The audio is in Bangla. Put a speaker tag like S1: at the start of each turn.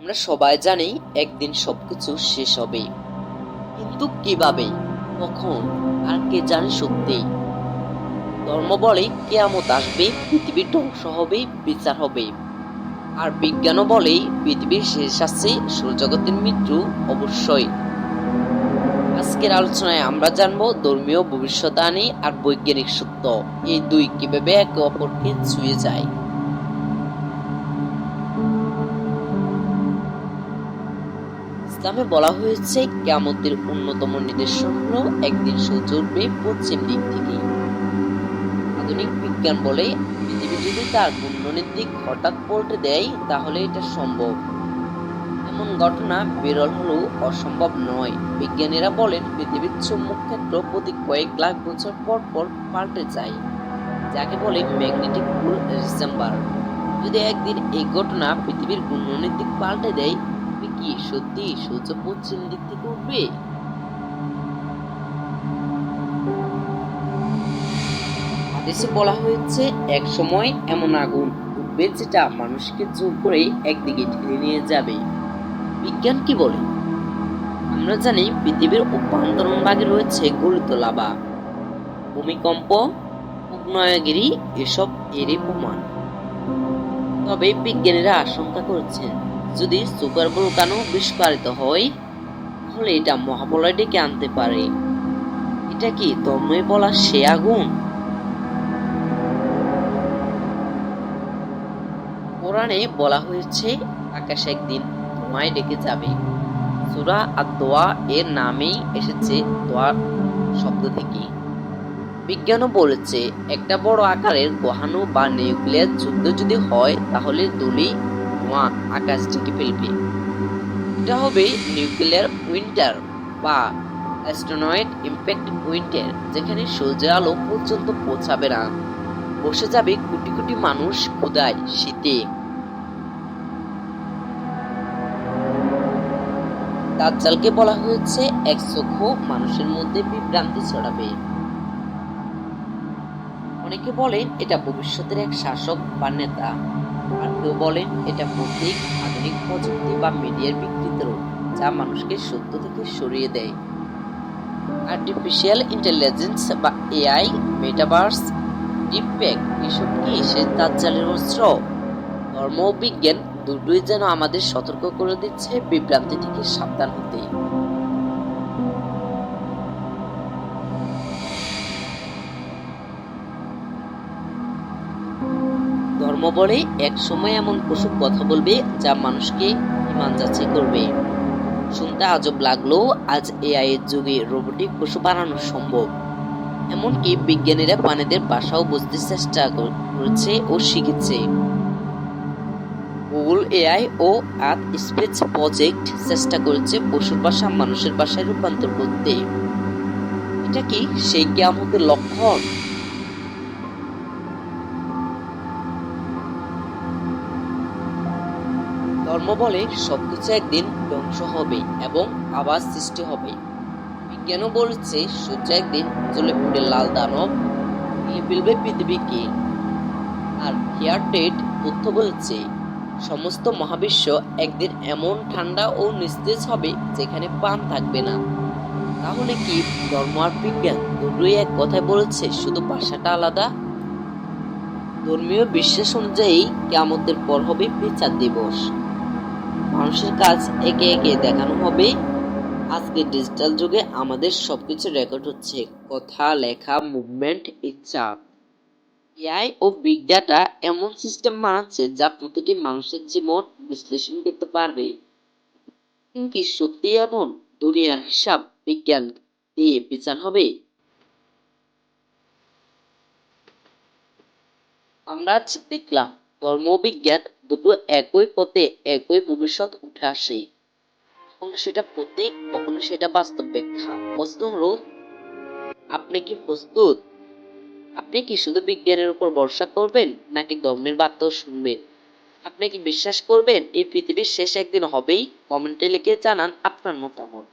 S1: আমরা সবাই জানি একদিন সবকিছু শেষ হবে। কিন্তু কীভাবে? কখন? আর কে জানে সত্যি? ধর্ম বলে কেয়ামত আসবে পৃথিবীর ধ্বংস হবে, বিচার হবে। আর বিজ্ঞানও বলে পৃথিবীর শেষ আছে, সৌরজগতের মৃত্যু অবশ্যই। আজকের আলোচনায় আমরা জানব ধর্মীয় ভবিষ্যৎবাণী আর বৈজ্ঞানিক সত্য। এই দুই কীভাবে একে অপরকে ছুঁয়ে যায়। ইসলামে বলা হয়েছে, কেয়ামতের অন্যতম নিদর্শন হলো একদিন সূর্য উঠবে পশ্চিম দিক থেকে। আধুনিক বিজ্ঞান বলে পৃথিবী যদি তার ঘূর্ণনের দিক হঠাৎ পাল্টে দেয়, তাহলে এটা সম্ভব। এমন ঘটনা বিরল হলেও অসম্ভব নয়। বিজ্ঞানীরা বলেন, পৃথিবীর চুম্বক ক্ষেত্র প্রতি কয়েক লাখ বছর পর পর পাল্টে যায়। যাকে বলে ম্যাগনেটিক পুল রিসেম্বার। যদি একদিন এই ঘটনা পৃথিবীর ঘূর্ণনের দিক পাল্টে দেয় কি সত্যি সূর্য পশ্চিম দিক থেকে উঠবে? হাদিসে বলা হয়েছে, এক সময় এমন আগুন উঠবে যেটা মানুষকে জোর করে একদিকে ঠেলে নিয়ে যাবে। বিজ্ঞান কি বলে? আমরা জানি পৃথিবীর অভ্যন্তরণ ভাগে রয়েছে গলিত লাভা। ভূমিকম্প আগ্নেয়গিরি এসব এরই প্রমাণ। তবে বিজ্ঞানীরা আশঙ্কা করছেন যদি সুপার ভলকানো বিস্ফোরিত হয়, তাহলে এটা মহাবলয় ডেকে আনতে পারে। এটা কি ধর্মে বলা সে আগুন? কোরআনে বলা হয়েছে, আকাশ একদিন ধোঁয়ায় ডেকে যাবে। সুরা আর দোয়া এর নামেই এসেছে দোয়া শব্দ থেকে। বিজ্ঞানও বলেছে, একটা বড় আকারের গ্রহাণু বা নিউক্লিয়ার যুদ্ধ যদি হয়, তাহলে দুলি ধোঁয়া আকাশ ঢেকে ফেলবে। এটা হবে নিউক্লিয়ার উইন্টার বা অ্যাস্ট্রোনয়েড ইম্প্যাক্ট উইন্টার যেখানে সূর্যের আলো পর্যন্ত পৌঁছাবে না। বসে যাবে কোটি কোটি মানুষ ক্ষুদায় শীতে। দাজ্জালকে বলা হয়েছে, এক চক্ষু মানুষের মধ্যে বিভ্রান্তি ছড়াবে। অনেকে বলেন, এটা ভবিষ্যতের এক শাসক বা নেতা। কেউ বলেন এটা প্রতীক আধুনিক প্রযুক্তি বা মিডিয়ার বিকৃত রূপ, যা মানুষকে সত্য থেকে সরিয়ে দেয়। আর্টিফিশিয়াল ইন্টেলিজেন্স বা এআই মেটাভার্স ডিপপ্যাক এসব কি সে দাজ্জালের অস্ত্র? ধর্ম বিজ্ঞান দুটোই যেন আমাদের সতর্ক করে দিচ্ছে বিভ্রান্তি থেকে সাবধান হতে। ধর্ম বলে এক সময় এমন পশু কথা বলবে যা মানুষকে ইমান যাচাই করবে। শুনতে আজব লাগলেও আজ এআই এর যুগে রোবোটিক পশু বানানো সম্ভব। এমনকি বিজ্ঞানীরা প্রাণীদের ভাষাও বুঝতে চেষ্টা করছে ও শিখেছে। গুগল এআই ও আর্থ স্পেস প্রজেক্ট চেষ্টা করেছে পশুর ভাষা মানুষের বাসায় রূপান্তর করতে। এটা কি সেই কেয়ামতের লক্ষণ? ধর্ম বলে সবকিছু একদিন ধ্বংস হবে এবং আবার সৃষ্টি হবে। বিজ্ঞানও বলছে, সূর্য একদিন জ্বলে পুড়ে লাল দানব নিয়ে ফেলবে পৃথিবীকে। আর হেয়ার ডেট তথ্য বলছে, সমস্ত মহাবিশ্ব একদিন এমন ঠান্ডা ও নিস্তেজ হবে যেখানে প্রাণ থাকবে না। তাহলে কি ধর্ম আর বিজ্ঞান দুটোই এক কথায় বলেছে, শুধু ভাষাটা আলাদা? ধর্মীয় বিশ্বাস অনুযায়ী কেমতের পর হবে বিচার দিবস। মানুষের কাজ একে একে দেখানো হবে। আজকে ডিজিটাল যুগে আমাদের সবকিছু রেকর্ড হচ্ছে। কথা, লেখা মুভমেন্ট ইচ্ছা এআই ও বিগ ডাটা এমন সিস্টেম বানাচ্ছে যা প্রতিটি মানুষের জীবন বিশ্লেষণ করতে পারবে। কি সত্যি এমন? দুনিয়ার হিসাব বিজ্ঞান দিয়ে বিচার হবে। আমরা আজ দেখলাম ধর্ম ও বিজ্ঞান দুটো একই পথে একই ভবিষ্যৎ উঠে আসে। কখনো সেটা প্রতীক কখনো সেটা বাস্তব। ব্যাখ্যা প্রশ্ন হলো আপনি কি প্রস্তুত? আপনি কি শুধু বিজ্ঞানের উপর ভরসা করবেন, নাকি ধর্মের বার্তাও শুনবেন? আপনি কি বিশ্বাস করবেন, এই পৃথিবীর শেষ একদিন হবেই? কমেন্টে লিখে জানান আপনার মতামত।